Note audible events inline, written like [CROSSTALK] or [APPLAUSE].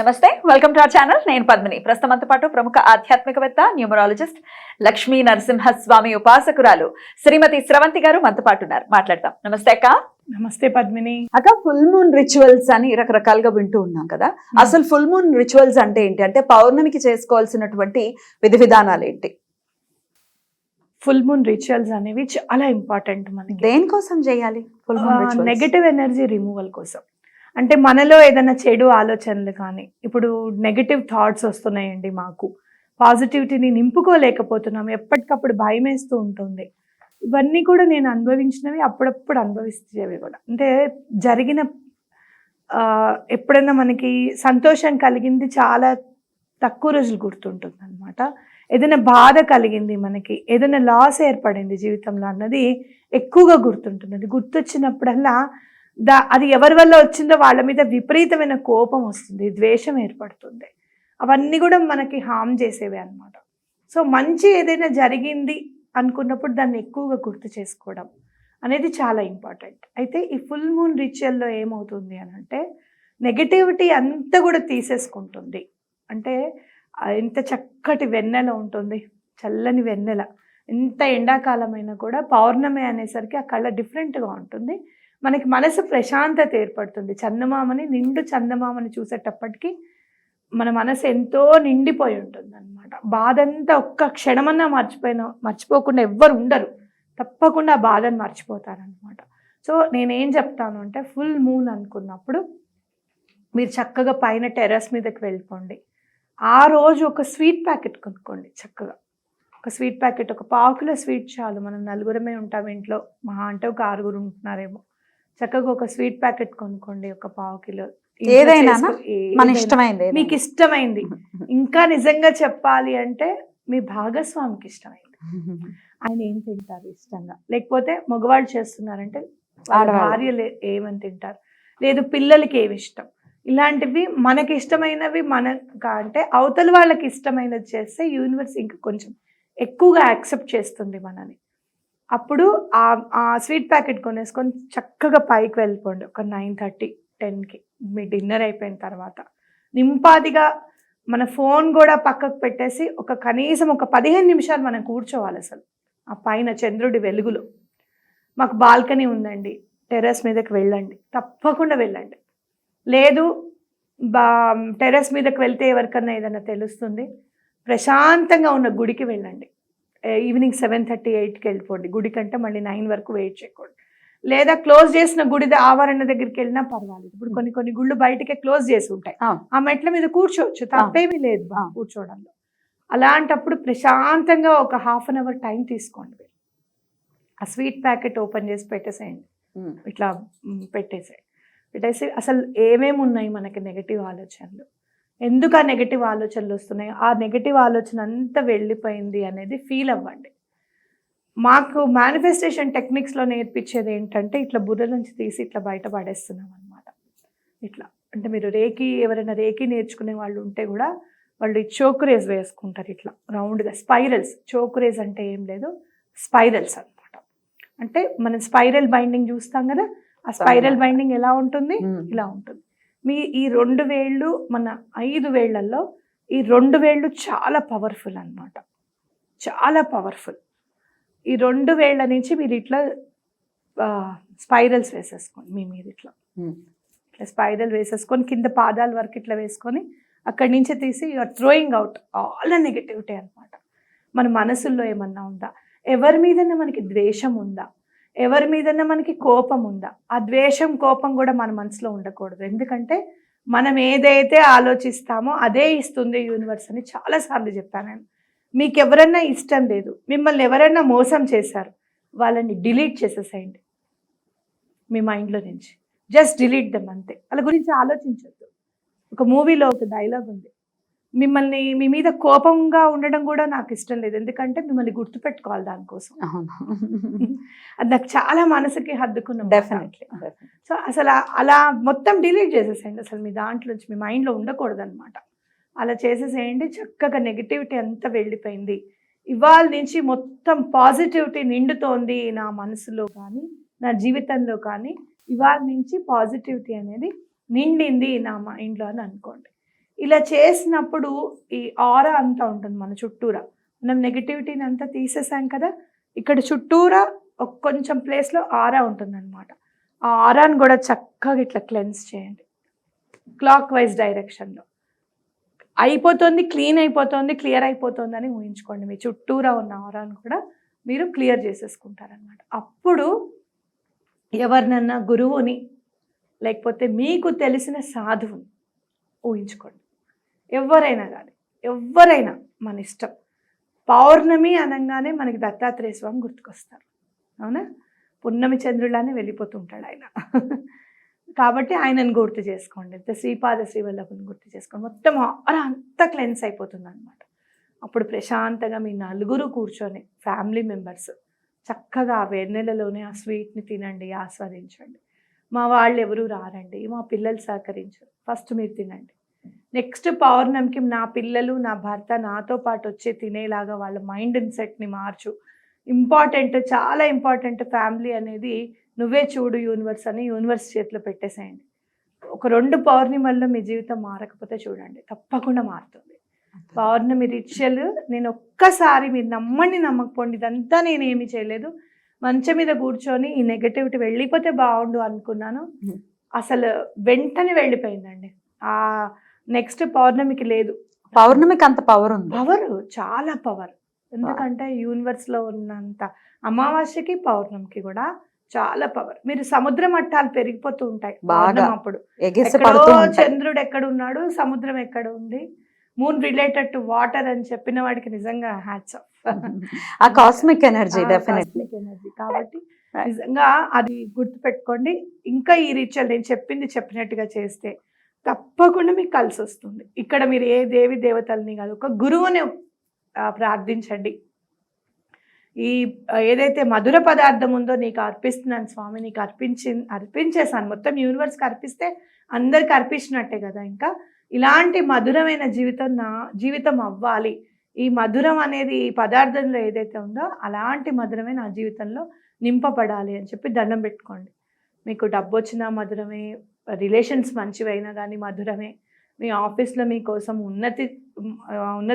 నమస్తే welcome to our channel నేను పద్మిని. ప్రస్తుతంతో పాటు ప్రముఖ ఆధ్యాత్మికవేత్త న్యూమరాలజిస్ట్ లక్ష్మీ నరసింహస్వామి ఉపాసకురాలు శ్రీమతి స్రవంతి గారు మనతో పాటు ఉన్నారు. మాట్లాడతాం నమస్తే అక్క. నమస్తే పద్మిని. అక్క ఫుల్ మూన్ రిచువల్స్ అని రకరకాలుగా వింటూ ఉన్నాం కదా. అసలు ఫుల్ మూన్ రిచువల్స్ అంటే ఏంటి? అంటే పౌర్ణమికి చేసుకోవాల్సినటువంటి విధి విధానాలు ఏంటి? ఫుల్ మూన్ రిచువల్స్ అనేవి చాలా ఇంపార్టెంట్ మనకి. దేనికోసం చేయాలి full moon negative energy removal కోసం. అంటే మనలో ఏదైనా చెడు ఆలోచనలు కానీ ఇప్పుడు నెగటివ్ థాట్స్ వస్తున్నాయండి మాకు. పాజిటివిటీని నింపుకోలేకపోతున్నాం. ఎప్పటికప్పుడు భయం వేస్తూ ఉంటుంది. ఇవన్నీ కూడా నేను అనుభవించినవి అప్పుడప్పుడు అనుభవిస్తేవి కూడా. అంటే జరిగిన ఎప్పుడైనా మనకి సంతోషం కలిగింది చాలా తక్కువ రోజులు గుర్తుంటుంది అనమాట ఏదైనా బాధ కలిగింది మనకి ఏదైనా లాస్ ఏర్పడింది జీవితంలో అన్నది ఎక్కువగా గుర్తుంటుంది. అది గుర్తొచ్చినప్పుడల్లా దా అది ఎవరి వల్ల వచ్చిందో వాళ్ళ మీద విపరీతమైన కోపం వస్తుంది ద్వేషం ఏర్పడుతుంది. అవన్నీ కూడా మనకి హామ్ చేసేవి అన్నమాట. సో మంచి ఏదైనా జరిగింది అనుకున్నప్పుడు దాన్ని ఎక్కువగా గుర్తు చేసుకోవడం అనేది చాలా ఇంపార్టెంట్ అయితే ఈ ఫుల్ మూన్ రిచువల్లో ఏమవుతుంది అని అంటే నెగటివిటీ అంతా కూడా తీసేసుకుంటుంది. అంటే ఎంత చక్కటి వెన్నెల ఉంటుంది చల్లని వెన్నెల. ఎంత ఎండాకాలమైనా కూడా పౌర్ణమి అనేసరికి ఆ కళ్ళ డిఫరెంట్గా ఉంటుంది. మనకి మనసు ప్రశాంతత ఏర్పడుతుంది. చందమామని నిండు చందమామని చూసేటప్పటికి మన మనసు ఎంతో నిండిపోయి ఉంటుంది అనమాట బాధంతా ఒక్క క్షణమన్నా మర్చిపోయిన మర్చిపోకుండా ఎవ్వరు ఉండరు. తప్పకుండా ఆ బాధను మర్చిపోతారనమాట సో నేనేం చెప్తాను అంటే ఫుల్ మూన్ అనుకున్నప్పుడు మీరు చక్కగా పైన టెర్రస్ మీదకి వెళ్ళిపోండి. ఆ రోజు ఒక స్వీట్ ప్యాకెట్ కొనుక్కోండి చక్కగా. ఒక స్వీట్ ప్యాకెట్ ఒక పావు కిలో స్వీట్ చాలు. మనం నలుగురమే ఉంటాం ఇంట్లో. మహా అంటే ఒక ఆరుగురు ఉంటున్నారేమో. చక్కగా ఒక స్వీట్ ప్యాకెట్ కొనుక్కోండి ఒక పావు కిలో. ఏదైనా మన. ఇష్టమైంది. మీకు ఇష్టమైంది. [LAUGHS] ఇంకా నిజంగా చెప్పాలి అంటే మీ భాగస్వామికి ఇష్టమైంది. [LAUGHS] ఆయన ఏం తింటారు ఇష్టంగా? లేకపోతే మగవాళ్ళు చేస్తున్నారంటే. భార్యలు ఏమని తింటారు? లేదు పిల్లలకి ఏమి ఇష్టం? ఇలాంటివి మనకి ఇష్టమైనవి మన అంటే అవతల వాళ్ళకి ఇష్టమైనది చేస్తే యూనివర్స్ ఇంకా కొంచెం ఎక్కువగా యాక్సెప్ట్ చేస్తుంది మనని. అప్పుడు ఆ ఆ స్వీట్ ప్యాకెట్ కొనేసుకొని చక్కగా పైకి వెళ్ళిపోండి. ఒక నైన్ థర్టీ టెన్కి మీ డిన్నర్ అయిపోయిన తర్వాత. నింపాదిగా మన ఫోన్ కూడా పక్కకు పెట్టేసి ఒక కనీసం ఒక పదిహేను నిమిషాలు మనం కూర్చోవాలి అసలు. ఆ పైన చంద్రుడి వెలుగులో. మాకు బాల్కనీ ఉందండి. టెర్రస్ మీదకి వెళ్ళండి. తప్పకుండా వెళ్ళండి. లేదు బా టెర్రస్ మీదకి వెళ్తే ఎవరికన్నా ఏదైనా తెలుస్తుంది? ప్రశాంతంగా ఉన్న గుడికి వెళ్ళండి. ఈవినింగ్ సెవెన్ థర్టీ ఎయిట్కి వెళ్ళిపోండి. గుడి కంటే మళ్ళీ నైన్ వరకు వెయిట్ చేయకూడదు లేదా క్లోజ్ చేసిన గుడి ఆవరణ దగ్గరికి వెళ్ళినా పర్వాలేదు. ఇప్పుడు కొన్ని కొన్ని గుళ్ళు బయటకే క్లోజ్ చేసి ఉంటాయి. ఆ. మెట్ల మీద కూర్చోవచ్చు. తప్పేమీ లేదు. కూర్చోవడంలో. అలాంటప్పుడు ప్రశాంతంగా ఒక హాఫ్ అన్ అవర్ టైం తీసుకోండి. ఆ స్వీట్ ప్యాకెట్ ఓపెన్ చేసి పెట్టేసేయండి. ఇట్లా మ్, పెట్టేసాయి. పెట్టేసి అసలు ఏమేమి ఉన్నాయి మనకి నెగటివ్ ఆలోచనలు? ఎందుకు ఆ నెగటివ్ ఆలోచనలు వస్తున్నాయి? ఆ నెగటివ్ ఆలోచన అంతా వెళ్ళిపోయింది అనేది ఫీల్ అవ్వండి. మాకు మేనిఫెస్టేషన్ టెక్నిక్స్లో నేర్పించేది ఏంటంటే ఇట్లా బుర్ర నుంచి తీసి ఇట్లా బయట పడేస్తున్నాం అనమాట ఇట్లా. అంటే మీరు రేకి ఎవరైనా రేకి నేర్చుకునే వాళ్ళు ఉంటే కూడా వాళ్ళు ఈ చోకురేజ్ వేసుకుంటారు ఇట్లా. రౌండ్గా స్పైరల్స్ చోకురేజ్ అంటే ఏం లేదు. స్పైరల్స్ అన్నమాట. అంటే మనం స్పైరల్ బైండింగ్ చూస్తాం కదా? ఆ స్పైరల్ బైండింగ్ ఎలా ఉంటుంది. ఇలా ఉంటుంది. మీ ఈ రెండు వేళ్ళు మన ఐదు వేళ్ళలో ఈ రెండు వేళ్ళు చాలా పవర్ఫుల్ అన్నమాట. చాలా పవర్ఫుల్ ఈ రెండు వేళ్ళ నుంచి మీరు ఇట్లా స్పైరల్స్ వేసేసుకోండి మీ మీద ఇట్లా. ఉమ్. ఇట్లా స్పైరల్ వేసేసుకొని కింద పాదాల వరకు ఇట్లా వేసుకొని అక్కడి నుంచి తీసి you're throwing out all negativity అనమాట మన మనసుల్లో ఏమన్నా ఉందా? ఎవరి మీదన్నా మనకి ద్వేషం ఉందా? ఎవరి మీదన్నా మనకి కోపం ఉందా? ఆ ద్వేషం కోపం కూడా మన మనసులో ఉండకూడదు. ఎందుకంటే మనం ఏదైతే ఆలోచిస్తామో అదే ఇస్తుంది యూనివర్స్ అని చాలాసార్లు చెప్పాను నేను. మీకు ఎవరన్నా ఇష్టం లేదు మిమ్మల్ని ఎవరైనా మోసం చేశారు వాళ్ళని డిలీట్ చేసేసేయండి. మీ మైండ్లో నుంచి. జస్ట్ డిలీట్ దమ్ అంతే. వాళ్ళ గురించి ఆలోచించద్దు. ఒక మూవీలో ఒక డైలాగ్ ఉంది. మిమ్మల్ని మీ మీద కోపంగా ఉండడం కూడా నాకు ఇష్టం లేదు. ఎందుకంటే మిమ్మల్ని గుర్తుపెట్టుకోవాలి దానికోసం. అవును. అది నాకు చాలా మనసుకి హద్దుకున్న. డెఫినెట్లీ సో అసలు అలా మొత్తం డిలీట్ చేసేసేయండి. అసలు మీ దాంట్లో నుంచి మీ మైండ్లో ఉండకూడదు అనమాట అలా చేసేసేయండి. చక్కగా నెగిటివిటీ అంతా వెళ్ళిపోయింది. ఇవాళ నుంచి మొత్తం పాజిటివిటీ నిండుతోంది నా మనసులో కానీ నా జీవితంలో కానీ. ఇవాళ నుంచి పాజిటివిటీ అనేది నిండింది నా మైండ్లో అని అనుకోండి. ఇలా చేసినప్పుడు ఈ ఆరా అంతా ఉంటుంది మన చుట్టూరా. మనం నెగిటివిటీని అంతా తీసేసాం కదా ఇక్కడ చుట్టూరా కొంచెం ప్లేస్లో ఆరా ఉంటుందన్నమాట. ఆ ఆరాని కూడా చక్కగా ఇట్లా క్లెన్స్ చేయండి. క్లాక్ వైజ్ డైరెక్షన్లో అయిపోతుంది క్లీన్ అయిపోతుంది క్లియర్ అయిపోతుంది అని ఊహించుకోండి. మీ చుట్టూరా ఉన్న ఆరాను కూడా మీరు క్లియర్ చేసేసుకుంటారనమాట అప్పుడు ఎవరినన్నా గురువుని లేకపోతే మీకు తెలిసిన సాధువుని ఊహించుకోండి. ఎవరైనా కానీ ఎవరైనా మన ఇష్టం. పౌర్ణమి అనగానే మనకి దత్తాత్రేయ స్వామి గుర్తుకొస్తారు. అవునా? పున్నమి చంద్రులానే వెళ్ళిపోతుంటాడు ఆయన. కాబట్టి ఆయనను గుర్తు చేసుకోండి. లేకపోతే శ్రీపాద శ్రీవల్లభుని గుర్తు చేసుకోండి. మొత్తం ఆర అంతా క్లెన్స్ అయిపోతుంది అనమాట అప్పుడు ప్రశాంతంగా మీ నలుగురు కూర్చొని ఫ్యామిలీ మెంబర్స్ చక్కగా ఆ వెన్నెలలోనే ఆ స్వీట్ని తినండి ఆస్వాదించండి. మా వాళ్ళు ఎవరూ రారండి. మా పిల్లలు సహకరించరు. ఫస్ట్ మీరు తినండి. నెక్స్ట్ పౌర్ణమికి నా పిల్లలు నా భర్త నాతో పాటు వచ్చి తినేలాగా వాళ్ళ మైండ్ సెట్ని మార్చు. ఇంపార్టెంట్ చాలా ఇంపార్టెంట్ ఫ్యామిలీ అనేది నువ్వే చూడు యూనివర్స్ అని యూనివర్స్ చేతిలో పెట్టేసేయండి. ఒక రెండు పౌర్ణిమల్లో మీ జీవితం మారకపోతే చూడండి తప్పకుండా మారుతుంది. పౌర్ణమి రిచువల్ నేను ఒక్కసారి మీరు నమ్మండి నమ్మకపోండి ఇదంతా నేను ఏమీ చేయలేదు. మంచం మీద కూర్చొని ఈ నెగటివిటీ వెళ్ళిపోతే బాగుండు అనుకున్నాను. అసలు వెంటనే వెళ్ళిపోయిందండి. ఆ నెక్స్ట్ పౌర్ణమికి లేదు. పౌర్ణమికి అంత పవర్ ఉంది. పవర్ చాలా పవర్ ఎందుకంటే యూనివర్స్లో ఉన్నంత అమావాస్యకి పౌర్ణమికి కూడా చాలా పవర్ మీరు సముద్ర మట్టాలు పెరిగిపోతూ ఉంటాయి. బాగా. అప్పుడు. చంద్రుడు ఎక్కడ ఉన్నాడు సముద్రం ఎక్కడ ఉంది? మూన్ రిలేటెడ్ టు వాటర్ అని చెప్పిన వాడికి నిజంగా హ్యాట్స్ [LAUGHS] ఆ కాస్మిక్ ఎనర్జీ డెఫినెట్లీ ఎనర్జీ కాబట్టి. నిజంగా అది గుర్తుపెట్టుకోండి. ఇంకా ఈ రిచువల్ నేను చెప్పింది చెప్పినట్టుగా చేస్తే తప్పకుండా మీకు కలిసి వస్తుంది. ఇక్కడ మీరు ఏ దేవి దేవతల్ని కాదు ఒక గురువుని ప్రార్థించండి. ఈ ఏదైతే మధుర పదార్థం ఉందో నీకు అర్పిస్తున్నాను స్వామి నీకు అర్పించి అర్పించేసాను మొత్తం యూనివర్స్కి అర్పిస్తే అందరికి అర్పించినట్టే కదా ఇంకా. ఇలాంటి మధురమైన జీవితం నా జీవితం అవ్వాలి. ఈ మధురం అనేది ఈ పదార్థంలో ఏదైతే ఉందో అలాంటి మధురమే నా జీవితంలో నింపబడాలి అని చెప్పి దండం పెట్టుకోండి. మీకు డబ్బు వచ్చినా మధురమే రిలేషన్స్ మంచివైనా కానీ మధురమే. మీ ఆఫీస్లో మీకోసం ఉన్నతి ఉన్నతి ఉన్నత